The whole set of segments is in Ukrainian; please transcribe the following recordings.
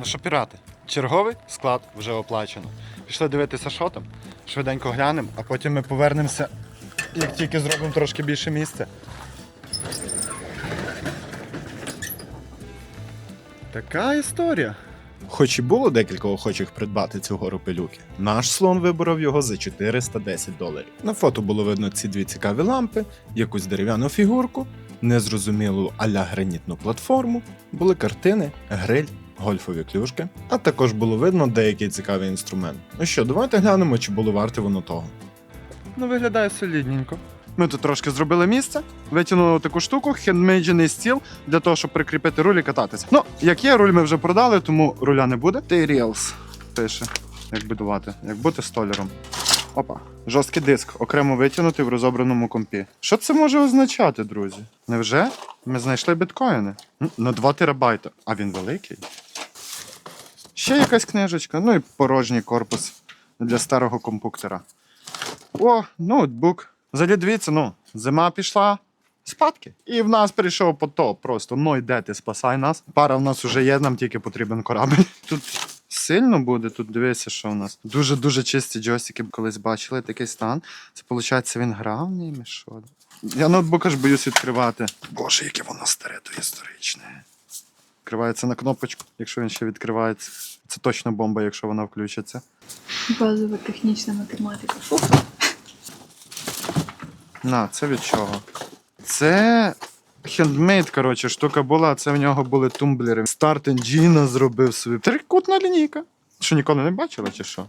Ну що, пірати, черговий склад вже оплачено. Пішли дивитися, що там. Швиденько глянемо, а потім ми повернемося, як тільки зробимо трошки більше місця. Така історія. Хоч і було декілька охочих придбати цю гору пилюки, наш слон виборов його за 410 доларів. На фото було видно ці дві цікаві лампи, якусь дерев'яну фігурку, незрозумілу аля гранітну платформу, були картини, гриль, гольфові клюшки, а також було видно деякий цікавий інструмент. Ну що, давайте глянемо, чи було варте воно того. Ну, виглядає солідненько. Ми тут трошки зробили місце, витягнули таку штуку, хендмейджений стіл для того, щоб прикріпити руль і кататися. Ну, як є, руль ми вже продали, тому руля не буде. T-Rails пише, як будувати, як бути столяром. Опа, жорсткий диск, окремо витягнутий в розобраному компі. Що це може означати, друзі? Невже ми знайшли біткоїни? На 2 терабайта. А він великий. Ще якась книжечка, ну і порожній корпус для старого компуктера. О, ноутбук. Взагалі дивіться, ну, зима пішла. Спадки. І в нас прийшов потоп. Просто ну йде ти, спасай нас. Пара в нас вже є, нам тільки потрібен корабль. Тут сильно буде, тут дивися, що в нас. Дуже-дуже чисті джойстики колись бачили такий стан. Це виходить, він грав ними, що? Я ноутбук аж боюсь відкривати. Боже, яке воно старе, то історичне. Відкривається на кнопочку, якщо він ще відкривається. Це точно бомба, якщо вона включиться. Базова технічна математика. На, це від чого? Це хендмейд, коротше, штука була, це в нього були тумблери. Старт енджіна зробив собі. Трикутна лінійка. Що ніколи не бачила, чи що?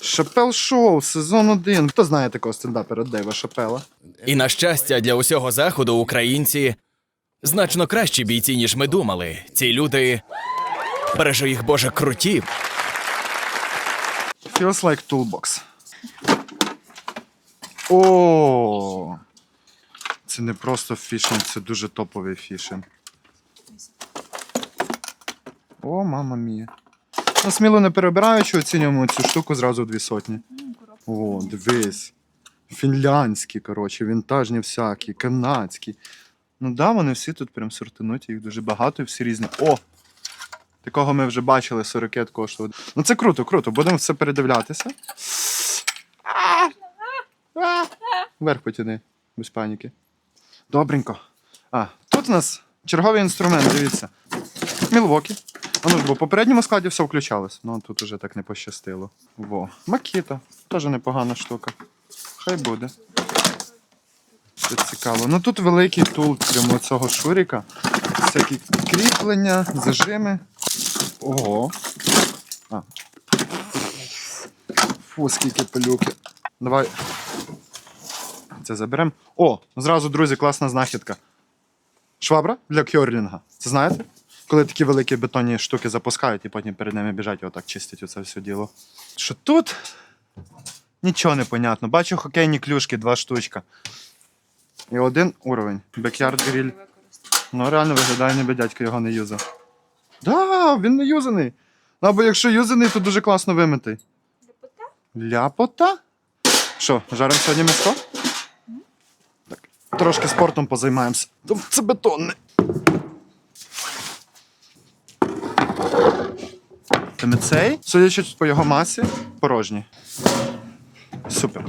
Шапел шоу, сезон 1. Хто знає такого стендапера Дейва Шапела? І на щастя, для усього заходу українці значно кращі бійці, ніж ми думали. Ці люди бережу їх Боже круті. Feels like toolbox. О! Це не просто фішинг, це дуже топовий фішинг. О, мама мія. Ну, сміло не перебираючи, оцінюємо цю штуку зразу дві сотні. О, дивись. Фінляндські, коротше, вінтажні всякі, канадські. Ну да, вони всі тут прям сортинуті, їх дуже багато і всі різні. О! Такого ми вже бачили, 40 коштував. Ну це круто, круто. Будемо все передивлятися. Вверх потяни, без паніки. Добренько. А, тут у нас черговий інструмент, дивіться. Мілвокі. А ну ж, бо в попередньому складі все включалось. Ну тут уже так не пощастило. Во. Макіта. Теж непогана штука. Хай буде. Це цікаво. Ну тут великий тул прямо цього шуріка. Всякі кріплення, зажими. Ого. А. Фу, скільки пилюки. Давай. Це заберемо. О, зразу, друзі, класна знахідка. Швабра для кьорлінга. Це знаєте? Коли такі великі бетонні штуки запускають і потім перед ними біжать і отак чистять оце все діло. Що тут? Нічого не понятно. Бачу хокейні клюшки, два штучка. І один уровень. Backyard Grill. Ну, реально виглядає, ніби дядько його не юзав. Да, він не юзаний. Ну, Або якщо юзаний, то дуже класно вимитий. Ляпота? Ляпота? Що, жаримо сьогодні м'ясо? Так, трошки спортом позаймаємося. Це бетонне. Саме цей, судячи по його масі, порожній. Супер.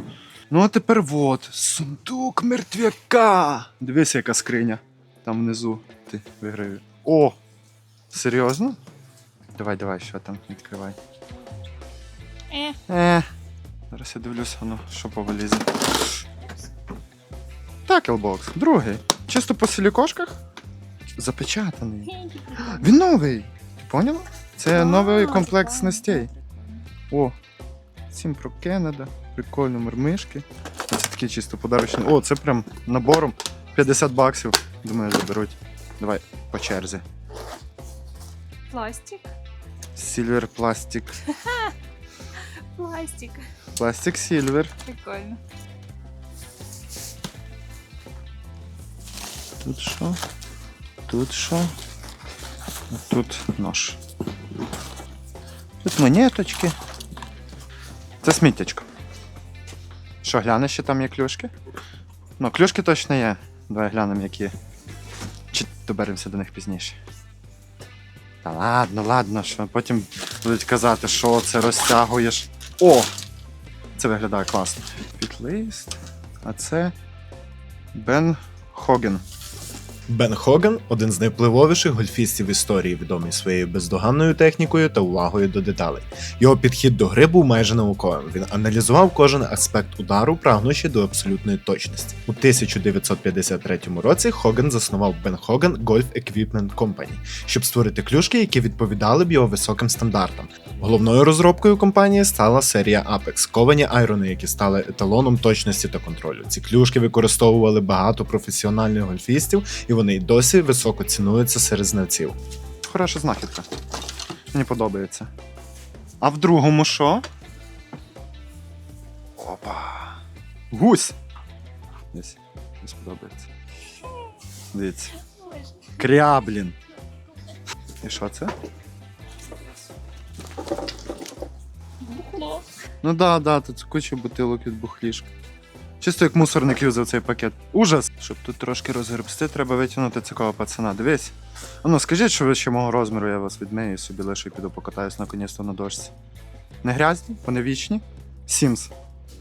Ну, а тепер вот. Сундук мертвяка. Дивись, яка скриня. Там внизу. Ти виграю. О! Серйозно? Давай, давай, що там, відкривай. Е. Е. Зараз я дивлюся, ну, що по валізі. Такелбокс, другий. Чисто по силікошках. Запечатаний. Він новий. Ти поняла? Це новий комплект снастей. О, Сім про Кеннеда. Прикольно, мормишки. Це такі чисто подарочні. О, це прям набором 50 баксів. Думаю, заберуть. Давай по черзі. Пластик. Сільвер пластик. Пластик. Пластик сільвер. Прикольно. Тут що? Тут що? А Тут нож. Тут монеточки. Це сміттячко. Що, глянеш, що там є клюшки? Ну, клюшки точно є. Давай глянемо, які. Чи доберемося до них пізніше. Та ладно, ладно, що потім будуть казати, що це розтягуєш. О! Це виглядає класно. Фітлист. А це Бен Хоген. Бен Хоган один з найвпливовіших гольфістів історії, відомий своєю бездоганною технікою та увагою до деталей. Його підхід до гри був майже науковим. Він аналізував кожен аспект удару, прагнучи до абсолютної точності. У 1953 році Хоган заснував Бен Хоган Golf Equipment Company, щоб створити клюшки, які відповідали б його високим стандартам. Головною розробкою компанії стала серія Apex, ковані айрони, які стали еталоном точності та контролю. Ці клюшки використовували багато професіональних гольфістів, і вони досі високо цінуються серед знавців. Хороша знахідка. Мені подобається. А в другому що? Опа. Гусь. Десь. Мені сподобається. Дивіться. Кряблін. І що це? Бухло. Ну да, да, тут куча бутилок від бухлішки. Чисто як мусорник юзав цей пакет. Ужас! Щоб тут трошки розгребсти, треба витягнути цього пацана. Дивись. Ну, скажіть, що ви ще мого розміру, я вас відмию і собі лише піду покатаюсь наконець-то на дошці. Не грязні, вони вічні. Sims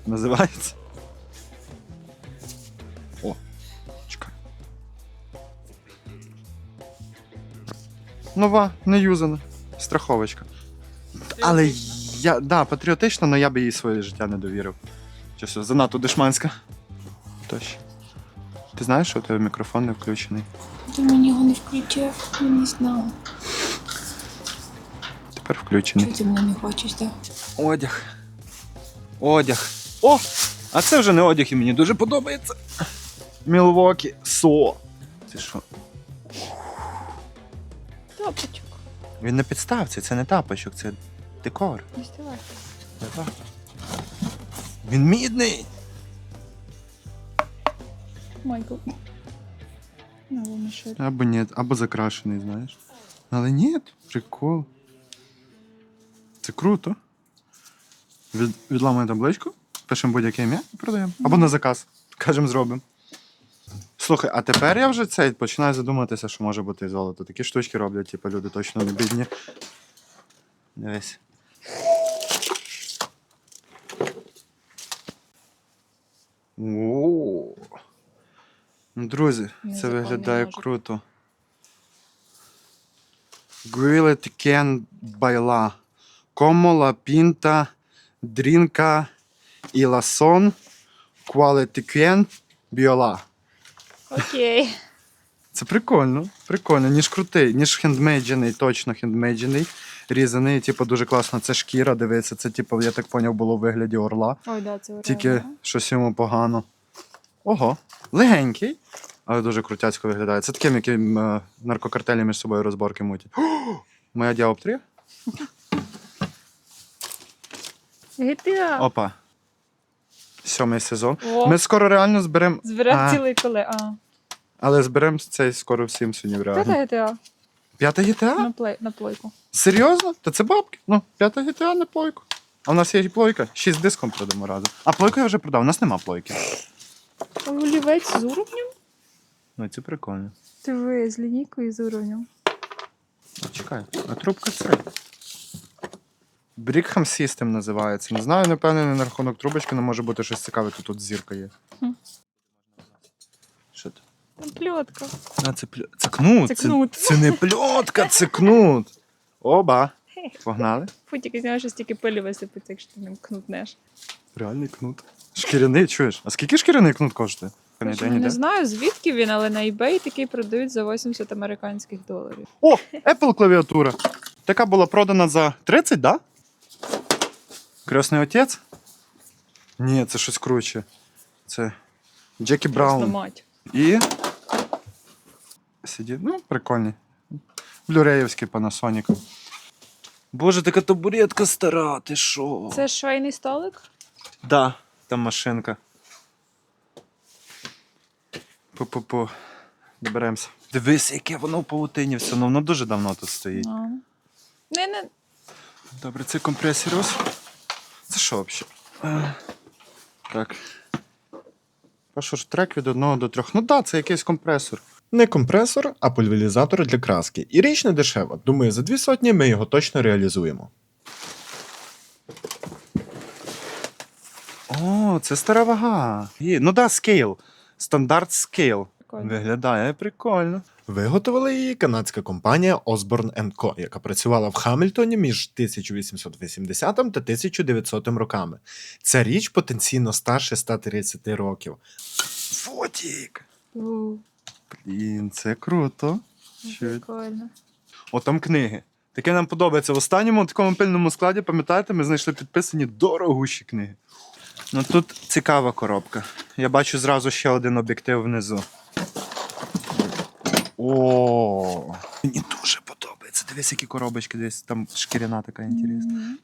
називається. О, чекай. Нова, не юзана. Страховочка. Але я, да, патріотично, але я би їй своє життя не довірив. Щось занадто дешманська. Тощо. Ти знаєш, що у тебе мікрофон не включений? Ти мені його не включив, я не знала. Тепер включений. Чого ти мене не хочеш, так? Одяг. Одяг. О! А це вже не одяг і мені дуже подобається. Мілвокі Со. Це що? Топочок. Він на підставці, це не тапочок, це декор. Доставай. Давай. Він мідний. Майкл. Що. Або ні, або закрашений, знаєш. Але ні, прикол. Це круто. Від, відламуємо табличку, пишемо будь-яке ім'я і продаємо. Або на заказ. Кажемо, зробимо. Слухай, а тепер я вже цей починаю задуматися, що може бути і золото. Такі штучки роблять, типу, люди точно не бідні. Дивись. О. Ну, Друзі, це виглядає круто. Grilled can байла. Como la pinta drinka y la son quality can viola. Окей. Це прикольно, прикольно, ніж крутий, ніж хендмейджений, точно хендмейджений. Різаний, типу, дуже класно. Це шкіра, дивиться, це, типу, я так поняв, було в вигляді орла. Ой, да, це Тільки щось йому погано. Ого, легенький, але дуже крутяцько виглядає. Це таким, яким е, наркокартелі між собою розборки мутять. О, Моя діоптрія? GTA. Опа. Сьомий сезон. О, Ми скоро реально зберемо. зберемо цілий коли. А. Але зберемо цей скоро в Сімсонів П'ята. GTA. П'ята GTA? На, плей, на плойку. Серйозно? Та це бабки. Ну, п'ята GTA на плойку. А в нас є і плойка. Шість диском продамо разом. А плойку я вже продав, у нас нема плойки. Олівець з уровнем? Ну, це прикольно. Ти ви з лінійкою з уровнем. О, Чекай, а трубка це. Brickham System називається. Не знаю, не на рахунок трубочки, але може бути щось цікаве, то тут зірка є. Хм. Пльотка. А, це, плю... це кнут. Це кнут. Це, це не пльотка, це кнут. Оба. Погнали. Фу, тільки з нього щось тільки пилі висипеться, якщо ти ним кнутнеш. Реальний кнут. Шкіряний, чуєш? А скільки шкіряний кнут коштує? Не, Тож, Не знаю, звідки він, але на eBay такий продають за 80 американських доларів. О, Apple клавіатура. Така була продана за 30, да? Кресний отець? Ні, це щось круче. Це Джекі Просто Браун. мать. І. Сиді. Ну, прикольні. Блюреївський Panasonic. Боже, така табуретка стара, ти що? Це швейний столик? Да, там машинка. Пу-пу-пу. Доберемося. Дивись, яке воно в паутині все. Ну, воно дуже давно тут стоїть. А. Не, не. Добре, це компресірус. Це що взагалі? Так. Перший ж трек від 1 до 3. Ну так, да, це якийсь компресор. Не компресор, а пульверізатор для краски. І річ не дешева. Думаю, за дві сотні ми його точно реалізуємо. О, це стара вага. Є. Ну да, скейл. Стандарт скейл. Виглядає прикольно. Виготовила її канадська компанія Osborne Co., яка працювала в Хамільтоні між 1880 та 1900 роками. Ця річ потенційно старше 130 років. Фотік! Блін, це круто. Прикольно. О, там книги. Таке нам подобається. В останньому такому пильному складі, пам'ятаєте, ми знайшли підписані дорогущі книги. Ну тут цікава коробка. Я бачу зразу ще один об'єктив внизу. О, мені дуже подобається. Дивись, які коробочки, десь там шкіряна така інтересна.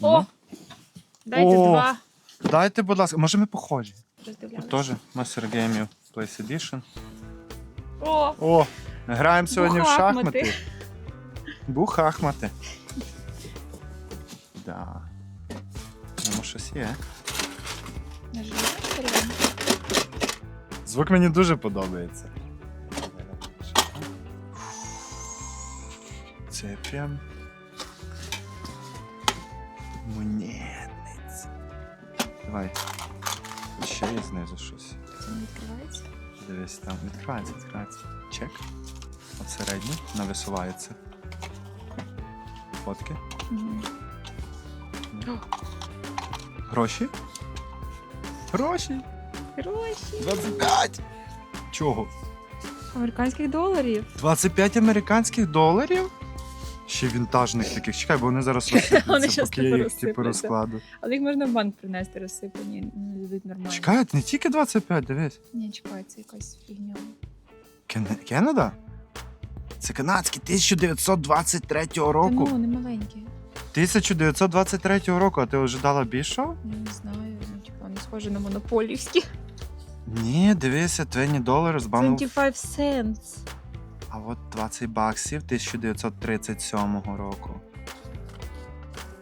О! Дайте О! два. Дайте, будь ласка, може ми похожі? Роздивлялися. Теж Master Game Place Edition. О! О, граємо сьогодні в шахмати. Бухахмати. Да. Ну, щось є. Звук мені дуже подобається. Це прям. Монетниць. Давай. Ще є знизу щось. Це не відкривається? Дивись, там відкривається, відкривається. Чек. От середній, вона висувається. Фотки. Мгм. Гроші? Гроші? Гроші. 25! Чого? Американських доларів. 25 американських доларів? Ще вінтажних таких. Чекай, бо вони зараз розсипляться, щас поки я їх типу порозсипляться. розкладу. Але їх можна в банк принести розсипані, дадуть нормально. Чекай, не тільки 25, дивись. Ні, чекай, це якась фігня. Кен- Кеннеда? Це канадський 1923 Та ну, не маленькі. 1923 року, а ти ожидала більшого? Я не знаю, ну, типа, не схоже на монополівські. Ні, дивися, 20 доларів з банку. 25 cents. А от 20 баксів 1937 року.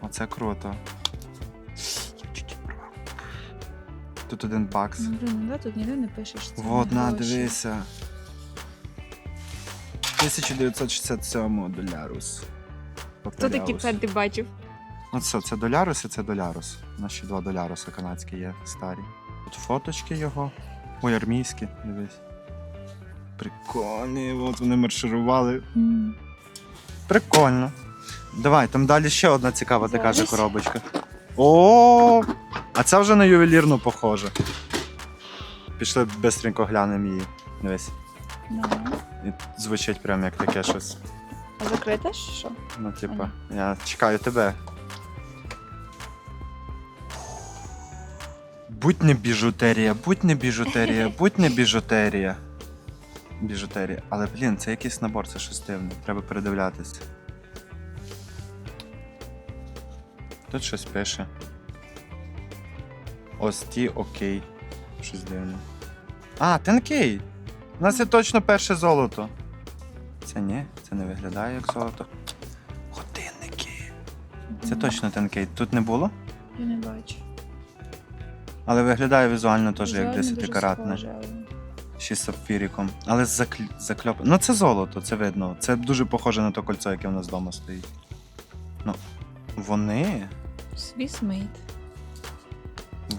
Оце круто. Тут один бакс. Ну, блин, ну да, тут ніде не пишеш. Це Вот, на, дивися. 1967 долярус. Хто такі центи бачив? Ну все, це долярус і це долярус. У нас ще два доляруса канадські є старі. Тут фоточки його. Ой, армійські, дивись. Прикольні, от вони марширували. М. Прикольно. Давай, там далі ще одна цікава така же коробочка. О, а це вже на ювелірну похоже. Пішли бистренько глянемо її. Дивись. Ну. І звучить прям як таке щось. А закрита ж що? Ну, типа, я чекаю тебе. Будь не біжутерія, будь не біжутерія, будь не біжутерія. Біжутерія. Але, блін, це якийсь набор, це щось дивне. Треба передивлятися. Тут щось пише. Ось ті окей. Щось дивне. А, тенкей! У нас є точно перше золото. Це ні, це не виглядає як золото. Годинники. Це точно тенкей. Тут не було, Я не бачу. але виглядає візуально теж як Візуально дуже 10-каратне. Ще з сапфіриком. Але з закль... закльоп... Ну це золото, це видно. Це дуже похоже на то кольцо, яке в нас вдома стоїть. Ну, вони. Swiss made.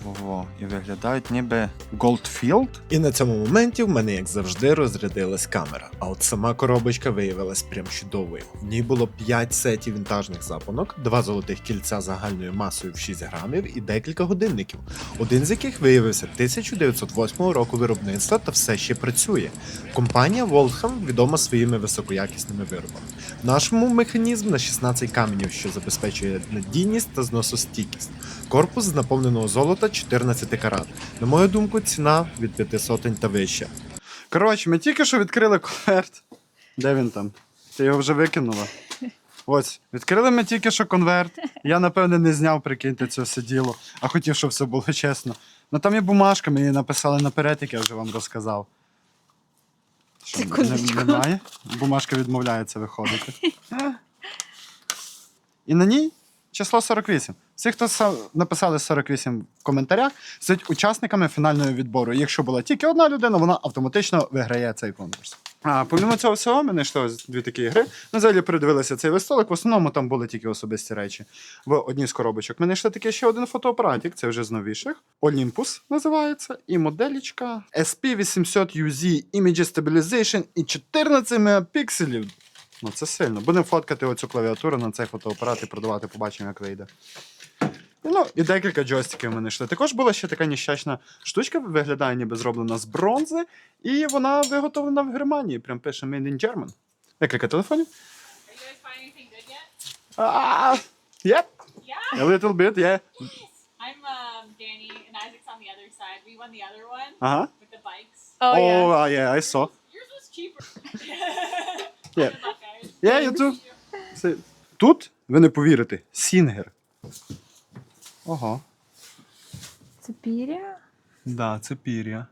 Во-во, і виглядають ніби Goldfield. І на цьому моменті в мене, як завжди, розрядилась камера. А от сама коробочка виявилась прям чудовою. В ній було 5 сетів вінтажних запонок, два золотих кільця загальною масою в 6 грамів і декілька годинників, один з яких виявився 1908 року виробництва та все ще працює. Компанія Волхам відома своїми високоякісними виробами. В нашому механізм на 16 каменів, що забезпечує надійність та зносостійкість. Корпус з наповненого золота 14 карат. На мою думку, ціна від 5 сотень та вища. Коротше, ми тільки що відкрили конверт. Де він там? Ти його вже викинула? Ось, відкрили ми тільки що конверт. Я, напевне, не зняв, прикиньте, це все діло, а хотів, щоб все було чесно. Ну там є бумажка, ми її написали наперед, як я вже вам розказав. Що, не- немає? Бумажка відмовляється виходити. І на ній число 48. Всі, хто написали 48 в коментарях, стають учасниками фінального відбору. Якщо була тільки одна людина, вона автоматично виграє цей конкурс. А помимо цього всього, ми знайшли дві такі ігри. Ми взагалі передивилися цей листолик. В основному там були тільки особисті речі. В одній з коробочок ми знайшли такий ще один фотоапаратик, це вже з новіших. Olympus називається. І моделічка SP800UZ Image Stabilization і 14 мегапікселів. Ну, це сильно. Будемо фоткати оцю клавіатуру на цей фотоапарат і продавати, побачимо, як вийде. Ну, і декілька джойстиків ми знайшли. Також була ще така нещасна штучка, виглядає ніби зроблена з бронзи, і вона виготовлена в Германії. Прям пише Made in German. Декілька телефонів. Are you guys find anything good yet? А, yep, Yeah. a little bit, yeah. I'm um, Danny, and Isaac's on the other side. We won the other one Ага. with the bikes. Oh, yeah. Oh, uh, yeah, I saw. Yours was cheaper. Yeah. Yeah, you too. Це- Тут, ви не повірите, Сінгер. Ого. Це піря? Да, це пір'я.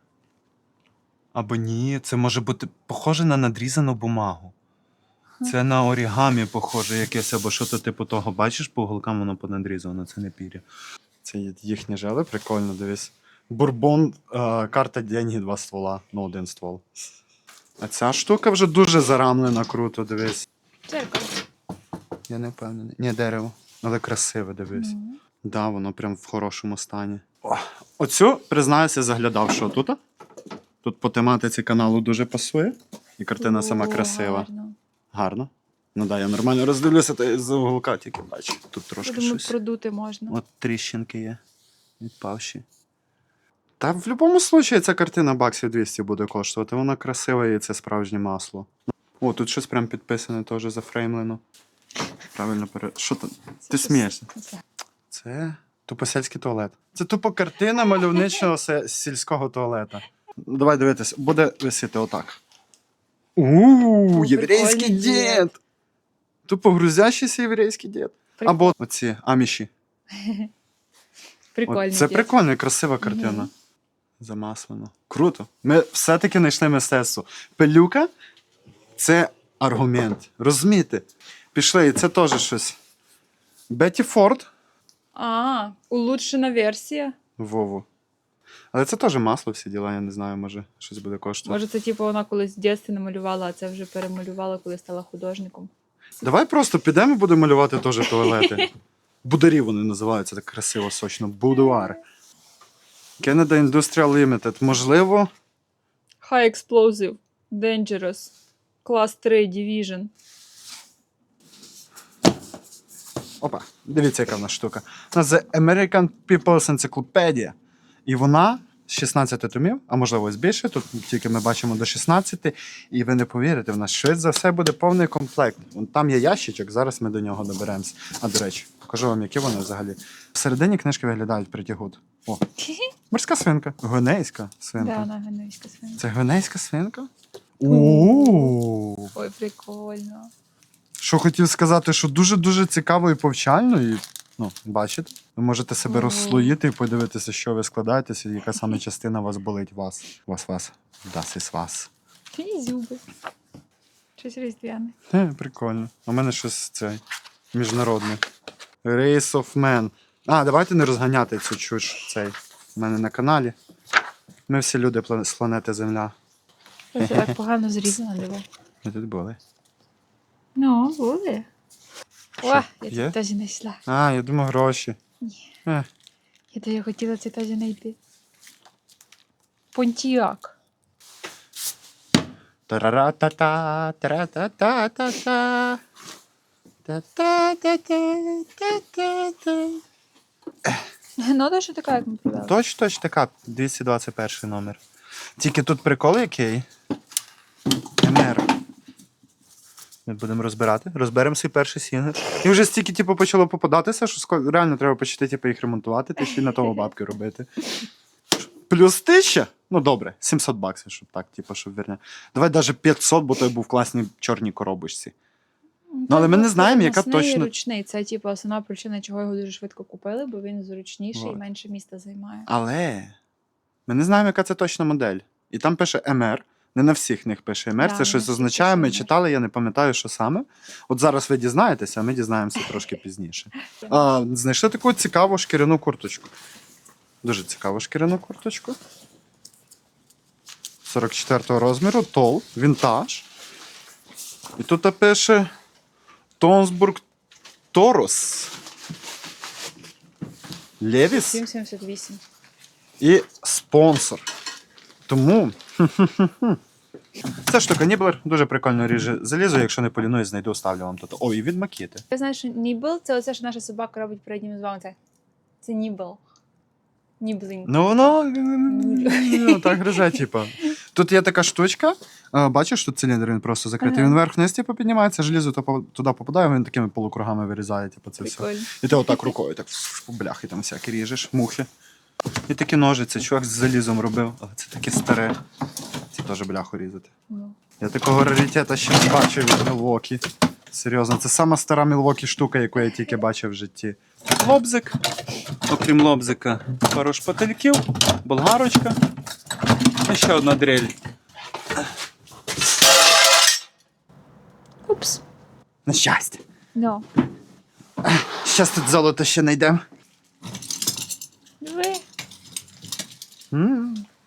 Або ні, це може бути похоже на надрізану бумагу. Це на орігамі похоже якесь, або що то типу того. Бачиш, по уголкам воно понадрізано, це не пір'я. Це їхні жели, прикольно, дивись. Бурбон, е, карта деньги, два ствола, ну один ствол. А ця штука вже дуже зарамлена, круто, дивись. Дзеркало. Я не впевнений. Ні, дерево, але красиве, дивись. Ну. Да, воно прям в хорошому стані. О, оцю, признаюся, заглядав, що тут. Тут по тематиці каналу дуже пасує, і картина сама О, красива. гарно. Гарно. Ну да, я нормально роздивлюся, та з уголка тільки бачу. Тут трошки думаю, щось. продути можна. От тріщинки є. Відпавші. Та в будь-якому випадку ця картина баксів 200 буде коштувати. Вона красива і це справжнє масло. О, тут щось прям підписане, теж зафреймлено. Правильно пере. Що там? Ти смієшся? Це- тупо сільський туалет. Це тупо картина мальовничого сільського туалета. Давай дивитись, буде висіти отак. У, О, єврейський дід. Тупо грузящийся єврейський дід. Або оці аміші. Прикольний. Це дід. прикольна і красива картина. Замаслено. Круто. Ми все-таки знайшли мистецтво. Пилюка це аргумент. Розумієте? Пішли, і це теж щось. Бетті Форд. А, улучшена версія. Вову. Але це теж масло, всі діла, я не знаю, може щось буде коштувати. Може, це типу вона колись в дитинстві намалювала, а це вже перемалювала, коли стала художником. Давай просто підемо і будемо малювати теж туалети. Бударі вони називаються так красиво, сочно. Будуар. Canada Industrial Limited. Можливо, High Explosive, Dangerous, Class 3, Division. Опа, дивіться, яка в нас штука. У нас The American People's Encyclopedia. І вона з 16 томів, а можливо більше. Тут тільки ми бачимо до 16. І ви не повірите, в нас швидше за все буде повний комплект. Вон Там є ящичок, зараз ми до нього доберемось. А до речі, покажу вам, які вони взагалі. Всередині книжки виглядають притягут. О, морська свинка. Гвинейська свинка. Да, вона генуйська свинка. Це гвинейська свинка? У Ой, прикольно. Що хотів сказати, що дуже-дуже цікаво і повчально, і ну, бачите, ви можете себе розслоїти і подивитися, що ви складаєтеся, яка саме частина вас болить вас. Вас, вас. Ist вас. Чи зюби. Щось різдвяне. Е, прикольно. У мене щось це міжнародне. Race of Man. А, давайте не розганяти цю чуш цей. У мене на каналі. Ми всі люди з планети Земля. Це так погано зрізано диво. Ми тут були. Ну, буде. О, я є? це теж знайшла. А, я думав, гроші. Ні. Е, Я теж хотіла це теж знайти. Понтіак. Тара-ра-та-та, тара-та-та-та-та. Та-та-та-та-та-та-та. Ну, що така, як ми привели. Точно, точно така, 221 номер. Тільки тут прикол який. МР. Ми будемо розбирати. Розберемо свій перший сінгер. І вже стільки типу, почало попадатися, що реально треба почати типу, їх ремонтувати та ще й на того бабки робити. Плюс тисяча? Ну добре, 700 баксів, щоб так, типу, щоб вірня. Давай навіть 500, бо той був в класній чорній коробочці. Ну, але ми не знаємо, яка точно- ручний. Це типу основна причина, чого його дуже швидко купили, бо він зручніший і менше міста займає. Але ми не знаємо, яка це точна модель. І там пише МР. Не на всіх них пише МР, Да, це щось означає. Ми читали, я не пам'ятаю, що саме. От зараз ви дізнаєтеся, а ми дізнаємося трошки пізніше. А, знайшли таку цікаву шкіряну курточку. Дуже цікаву шкіряну курточку. 44 розміру, тол, вінтаж. І тут пише Тонсбург Торос. Левіс 7,78. і спонсор. Тому. Це штука Ніблер дуже прикольно ріже залізо. Якщо не полінуюсь, знайду, ставлю вам тут. О, і від макіти. Ти знаєш, що нібл це оце, що наша собака робить передніми звами. Це, це нібл. Ніблінг. Ну воно ну, так гризе, типа. Тут є така штучка. Бачиш, тут циліндр він просто закритий. Ага. Він вверх-вниз типу, піднімається, желізо то туди попадає, він такими полукругами вирізає, типу, це все. І ти отак рукою, так бляхи там всякі ріжеш, мухи. І такі ножиці, чувак з залізом робив, але це таке старе. Теж бляху різати. Ну. Я такого раритета ще не бачив від Мілвокі. Серйозно, це сама стара Мілвокі штука, яку я тільки бачив в житті. Лобзик. Окрім лобзика, пару шпательків, болгарочка. І ще одна дрель. Упс. На щастя. Ну. Щас тут золото ще знайдемо. Диви.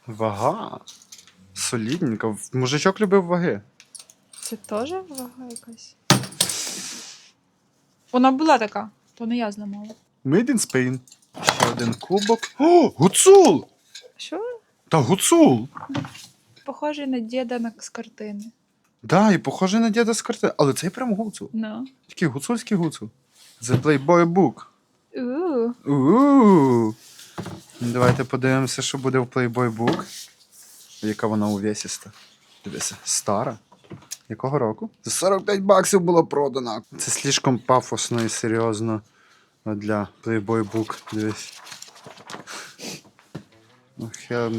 Вага. Солідненько. Мужичок любив ваги. Це теж вага якась. Вона була така, то не я зламала. Made in Spain. Ще один кубок. О, гуцул! Що? Та гуцул! Похожий на діда на з картини. Да, і похоже на діда з карти, але це прям гуцул. Ну. Такий гуцульський гуцул. The Playboy Book. У. У-у-у. Давайте подивимося, що буде в Playboy Book. Яка вона увесіста. Дивися, стара. Якого року? За 45 баксів було продано. Це слишком пафосно і серйозно для Playboy Book. Дивись. Ох,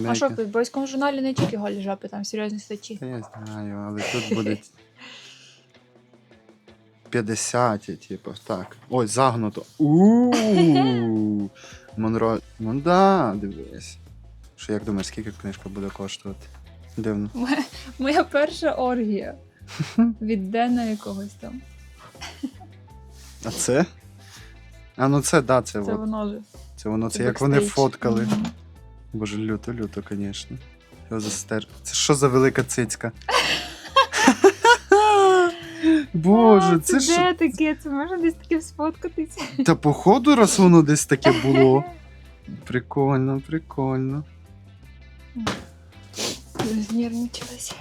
А що, в бойському журналі не тільки голі жопи, там серйозні статті. Та я знаю, але тут буде 50, типу, так. Ой, загнуто. У Монро. Ну да, дивись. Що як думаєш, скільки книжка буде коштувати? Дивно. Моя, моя перша оргія. Від Дена якогось там. А це? А ну це, да, це, Це от. воно же. Це воно, це, Це як вони фоткали. Мгм. Боже, люто, люто, звісно. Це що за велика цицька? Боже, це що? де таке? Це можна десь таке сфоткатися. Та походу, раз воно десь таке було. Прикольно, прикольно. Знервничалася.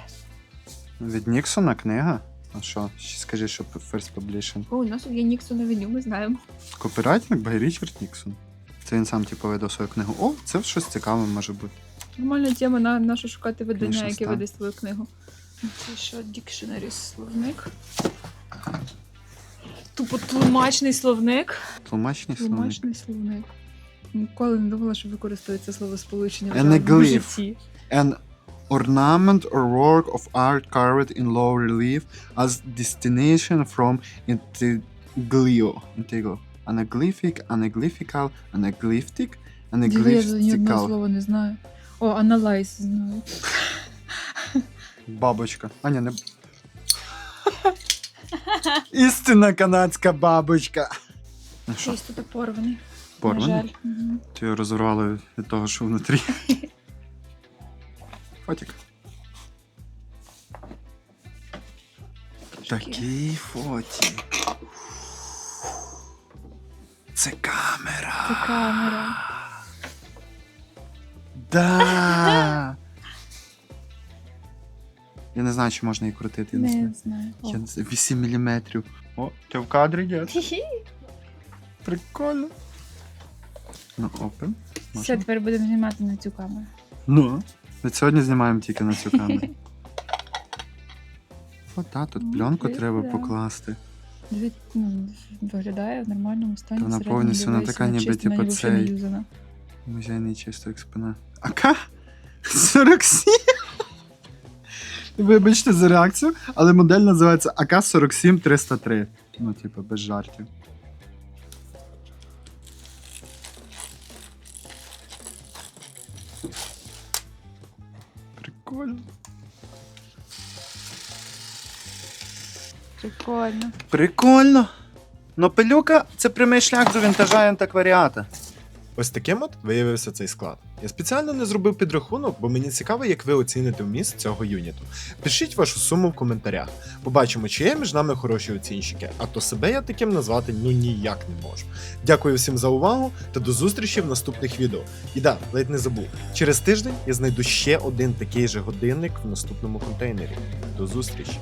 Від Ніксона книга? А що? Ще скажи, що First Publication. О, у нас тут є Ніксон Авеню, ми знаємо. Копірайтинг by Річард Ніксон. Це він сам типу видав свою книгу. О, це щось цікаве може бути. Нормальна тема на нашу шукати видання, Конечно, яке видасть твою книгу. Це що, дікшенері словник. Тупо тлумачний словник. Тлумачні словник. Тлумачний словник. Ніколи не думала, що використовується словосполучення в Енегліф. реальному житті. An ornament or work of art carved in low relief as destination from intiglio. Intiglio. Anaglyphic, anaglyphical, anaglyptic, Діви, я ні одного слова не знаю. О, аналайз знаю. Бабочка. А, ні, не... Істинна канадська бабочка. Щось тут порваний. Порваний? жаль. Ти його розорвали від того, що внутрі. Фотик. Такий фотик. Це камера. Це камера. Да. Я не знаю, чи можна її крутити. Я не Не знаю. Я не знаю. 8 мм. О, ти в кадрі є. Прикольно. Ну, опен. Все, тепер будемо знімати на цю камеру. Ну. Від сьогодні знімаємо тільки на цю камеру. О, та, тут Ну, пленку дивись, треба да. покласти. Ну, виглядає в нормальному стані. Та вона всередині повністю, вона дивись, така ніби, чиста, типу, не цей. юзана. Музейний чисто експонат. АК? 47? Вибачте за реакцію, але модель називається АК 47303. Ну, типу, без жартів. Прикольно. Прикольно. Прикольно. Но пилюка це прямий шлях до вінтажа антикваріата. Ось таким от виявився цей склад. Я спеціально не зробив підрахунок, бо мені цікаво, як ви оціните вміст цього юніту. Пишіть вашу суму в коментарях. Побачимо, чи є між нами хороші оцінщики, а то себе я таким назвати ну ніяк не можу. Дякую всім за увагу та до зустрічі в наступних відео. І да, ледь не забув. Через тиждень я знайду ще один такий же годинник в наступному контейнері. До зустрічі!